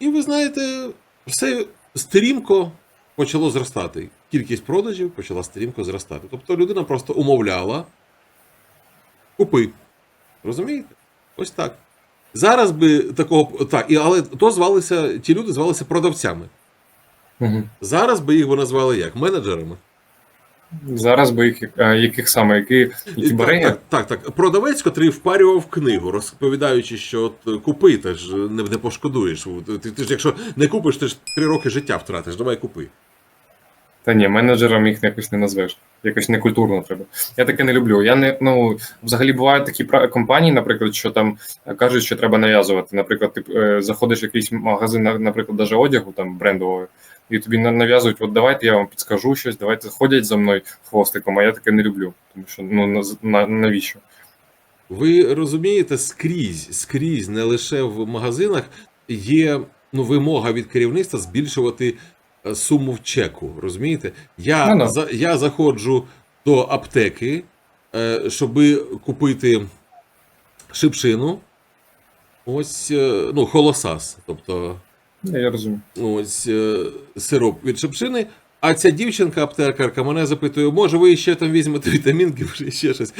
І ви знаєте, все стрімко почало зростати. Кількість продажів почала стрімко зростати. Тобто людина просто умовляла. Купи. Розумієте? Ось так. Зараз би такого. Так, і, але то звалися, ті люди звалися продавцями. Угу. Зараз би їх би назвали як? Менеджерами. Зараз би яких, яких саме, які, які бариги? Так, так, так. Продавець, котрий впарював книгу, розповідаючи, що от купи, ти ж не, не пошкодуєш. Ти, ти ж якщо не купиш, ти ж три роки життя втратиш. Давай купи. Та ні, менеджером їх якось не назвеш. Якось некультурно треба. Я таке не люблю. Я не ну взагалі бувають такі компанії, наприклад, що там кажуть, що треба нав'язувати. Наприклад, ти е, заходиш в якийсь магазин, на- наприклад, даже одягу там брендового, і тобі нав'язують, от давайте я вам підскажу щось, давайте ходять за мною хвостиком, а я таке не люблю. Тому що ну на, на, навіщо? Ви розумієте, скрізь, скрізь, не лише в магазинах, є ну, вимога від керівництва збільшувати е, суму в чеку. Розумієте? Я, Ну, за, я заходжу до аптеки, е, щоб купити шипшину. Ось, е, ну, холосас, тобто я розумію. ось е, сироп від шипшини. А ця дівчинка, аптекарка, мене запитує, може, ви ще там візьмете вітамінки, може ще щось.